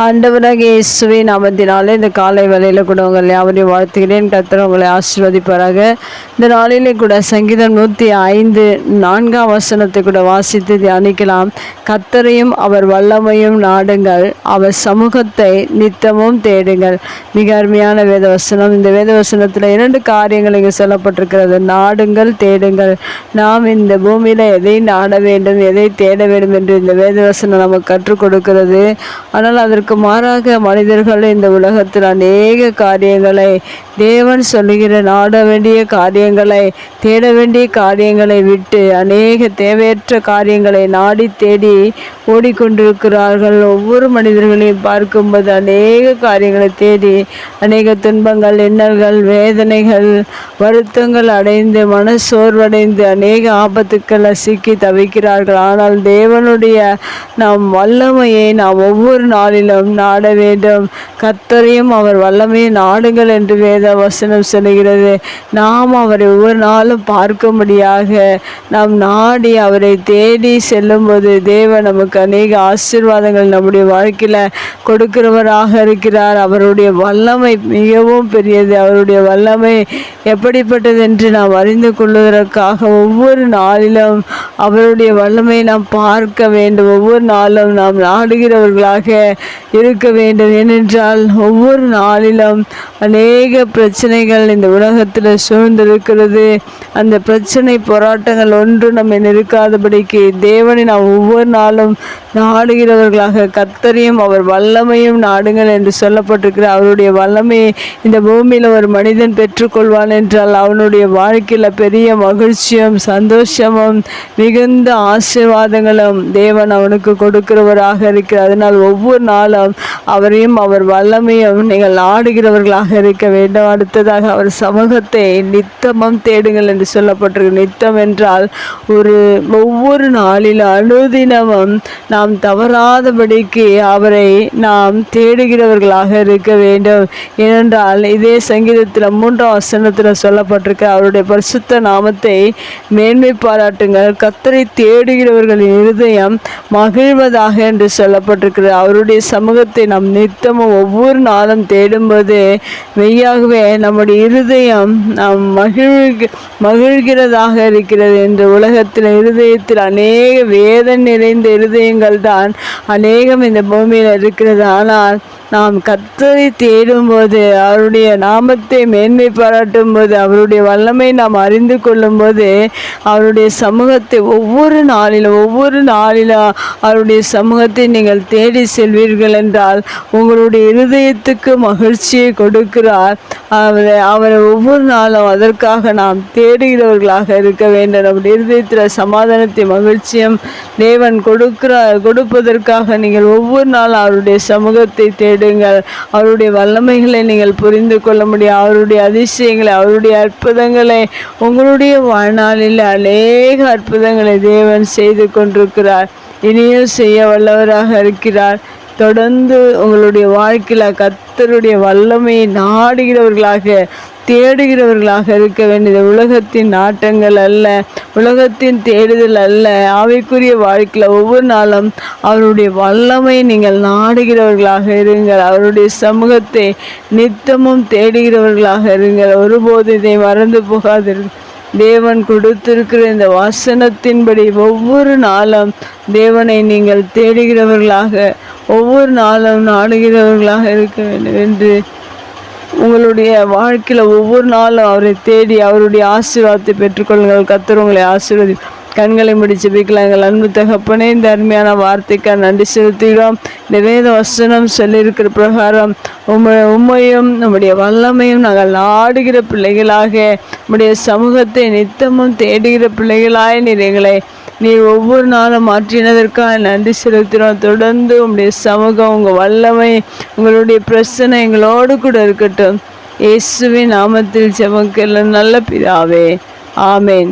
ஆண்டவராக இயேசுவை நாமத்தினாலே இந்த காலை வேலையில் கூட உங்கள் யாவரையும் வாழ்த்துகிறேன். கர்த்தர் உங்களை ஆசீர்வதிப்பாராக. இந்த நாளிலே கூட சங்கீதம் நூற்றி ஐந்து நான்காம் வசனத்தை கூட வாசித்து தியானிக்கலாம். கத்தரையும் அவர் வல்லமையும் நாடுங்கள். அவர் சமூகத்தை நித்தமும் தேடுங்கள். மிக அருமையான வேத வசனம் இந்த வேத வசனத்தில் இரண்டு காரியங்கள் இங்கே சொல்லப்பட்டிருக்கிறது. நாடுங்கள் தேடுங்கள். நாம் இந்த பூமியில் எதை நாட வேண்டும் எதை தேட வேண்டும் என்று இந்த வேத வசனம் நமக்கு கற்றுக் கொடுக்கிறது. ஆனால் அதற்கு மாறாக மனிதர்கள் இந்த உலகத்தில் அநேக காரியங்களை தேவன் சொல்லுகிற நாட வேண்டிய காரியங்களை தேட வேண்டிய காரியங்களை விட்டு அநேக தேவையற்ற காரியங்களை நாடி தேடி ஓடிக்கொண்டிருக்கிறார்கள். ஒவ்வொரு மனிதர்களையும் பார்க்கும்போது அநேக காரியங்களை தேடி அநேக துன்பங்கள் இன்னல்கள் வேதனைகள் வருத்தங்கள் அடைந்து மன சோர்வடைந்து அநேக ஆபத்துக்களை சிக்கி தவிக்கிறார்கள். ஆனால் தேவனுடைய நாம் வல்லமையை நாம் ஒவ்வொரு நாளிலும் நாட வேண்டும். கர்த்தரையும் அவர் வல்லமையை நாடுங்கள் என்று வேத வசனம் சொல்லுகிறது. நாம் அவரை ஒவ்வொரு நாளும் பார்க்கும்படியாக நாம் நாடி அவரை தேடி செல்லும்போது தேவன் நமக்கு அநேக ஆசீர்வாதங்கள் நம்முடைய வாழ்க்கையில் கொடுக்கிறவராக இருக்கிறார். அவருடைய வல்லமை மிகவும் பெரியது. அவருடைய வல்லமை எப்படிப்பட்டது என்று நாம் அறிந்து கொள்வதற்காக ஒவ்வொரு நாளிலும் அவருடைய வல்லமையை நாம் பார்க்க வேண்டும். ஒவ்வொரு நாளும் நாம் நாடுகிறவர்களாக இருக்க வேண்டும். ஏனென்றால் ஒவ்வொரு நாளிலும் அநேக பிரச்சனைகள் இந்த உலகத்தில் சூழ்ந்திருக்கிறது. அந்த பிரச்சனை போராட்டங்கள் ஒன்று நம்மை நிற்காதபடிக்கு தேவனை நாம் ஒவ்வொரு நாளும் நாடுகிறவர்களாக கத்தரையும் அவர் வல்லமையும் நாடுங்கள் என்று சொல்லப்பட்டிருக்கிற அவருடைய வல்லமையை இந்த பூமியில் ஒரு மனிதன் பெற்றுக்கொள்வான் என்றால் அவனுடைய வாழ்க்கையில் பெரிய மகிழ்ச்சியும் சந்தோஷமும் மிகுந்த ஆசீர்வாதங்களும் தேவன் அவனுக்கு கொடுக்கிறவராக இருக்கிறார். அதனால் ஒவ்வொரு நாளும் அவரையும் அவர் வல்லமையும் நீங்கள் ஆடுகிறவர்களாக இருக்க வேண்டும். அடுத்ததாக அவர் சமூகத்தை நித்தமும் தேடுங்கள் என்று சொல்லப்பட்டிருக்கு நித்தம் என்றால் ஒரு ஒவ்வொரு நாளில் அனுதினமும் நாம் தவறாதபடிக்கு அவரை நாம் தேடுகிறவர்களாக இருக்க வேண்டும். ஏனென்றால் இதே சங்கீதத்தில் மூன்றாம் வசனத்தில் சொல்லப்பட்டிருக்கு. அவருடைய பரிசுத்த நாமத்தை மேன்மை பாராட்டுங்கள். கத்தரை தேடுகிறவர்களின் இருதயம் மகிழ்வதாக என்று சொல்லப்பட்டிருக்கிறது. அவருடைய சமூகத்தை நாம் நித்தமும் ஒவ்வொரு நாளும் தேடும்போது மெய்யாகவே நம்முடைய இருதயம் நாம் மகிழ்க மகிழ்கிறதாக இருக்கிறது என்று உலகத்தில் இருதயத்தில் அநேக வேதம் நிறைந்த இருதயங்கள் தான் அநேகம் இந்த பூமியில் இருக்கிறது. ஆனால் நாம் கத்தரை தேடும்போது அவருடைய நாமத்தை மேன்மை பாராட்டும் போது அவருடைய வல்லமை நாம் அறிந்து கொள்ளும்போது அவருடைய சமூகத்தை ஒவ்வொரு நாளிலும் ஒவ்வொரு நாளிலும் அவருடைய சமூகத்தை நீங்கள் தேடி செல்வீர்கள் என்றால் உங்களுடைய இருதயத்துக்கு மகிழ்ச்சியை கொடுக்கிறார். அவரை அவரை ஒவ்வொரு நாளும் அதற்காக நாம் தேடுகிறவர்களாக இருக்க வேண்டும். நம்முடைய இருதயத்தில் சமாதானத்தை மகிழ்ச்சியும் தேவன் கொடுக்கிறார் கொடுப்பதற்காக நீங்கள் ஒவ்வொரு நாளும் அவருடைய சமூகத்தை தேடி தேடுங்கள் அவருடைய வல்லமைகளை நீங்கள் புரிந்து கொள்ள முடியும். அவருடைய அதிசயங்களை அவருடைய அற்புதங்களை உங்களுடைய வாழ்நாளில் அநேக அற்புதங்களை தேவன் செய்து கொண்டிருக்கிறார். இனியும் செய்ய வல்லவராக இருக்கிறார். தொடர்ந்து உங்களுடைய வாழ்க்கையில் கத்தருடைய வல்லமையை நாடுகிறவர்களாக தேடுகிறவர்களாக இருக்க வேண்டியது உலகத்தின் நாட்டங்கள் அல்ல உலகத்தின் தேடுதல் அல்ல. ஆவிக்குரிய வாழ்க்கையில் ஒவ்வொரு நாளும் அவருடைய வல்லமை நீங்கள் நாடுகிறவர்களாக இருங்கள். அவருடைய சமூகத்தை நித்தமும் தேடுகிறவர்களாக இருங்கள். ஒருபோது இதை மறந்து போகாதீர்கள் தேவன் கொடுத்திருக்கிற இந்த வாசனத்தின்படி ஒவ்வொரு நாளும் தேவனை நீங்கள் தேடுகிறவர்களாக ஒவ்வொரு நாளும் நாடுகிறவர்களாக இருக்க வேண்டும் என்று உங்களுடைய வாழ்க்கையில் ஒவ்வொரு நாளும் அவரை தேடி அவருடைய ஆசீர்வாதத்தை பெற்றுக்கொள்ளுங்கள். கத்தர் உங்களை ஆசீர்வதி கண்களை முடிச்சு வைக்கலாம் எங்கள் அன்பு தகப்பனே இந்த அருமையான வார்த்தைக்காக நன்றி செலுத்துகிறோம். இந்த வேத வசனம் சொல்லியிருக்கிற பிரகாரம் உம்மை உண்மையும் நம்முடைய வல்லமையும் நாங்கள் நாடுகிற பிள்ளைகளாக நம்முடைய சமூகத்தை நித்தமும் தேடுகிற பிள்ளைகளாய் நீர் எங்களை நீர் ஒவ்வொரு நாளும் மாற்றினதற்காக நன்றி செலுத்துகிறோம். தொடர்ந்து உங்களுடைய சமூகம் உங்கள் வல்லமை உங்களுடைய பிரச்சனை எங்களோடு கூட இருக்கட்டும். இயேசுவின் நாமத்தில் செமக்கெல்லாம் நல்ல பிதாவே. ஆமேன்.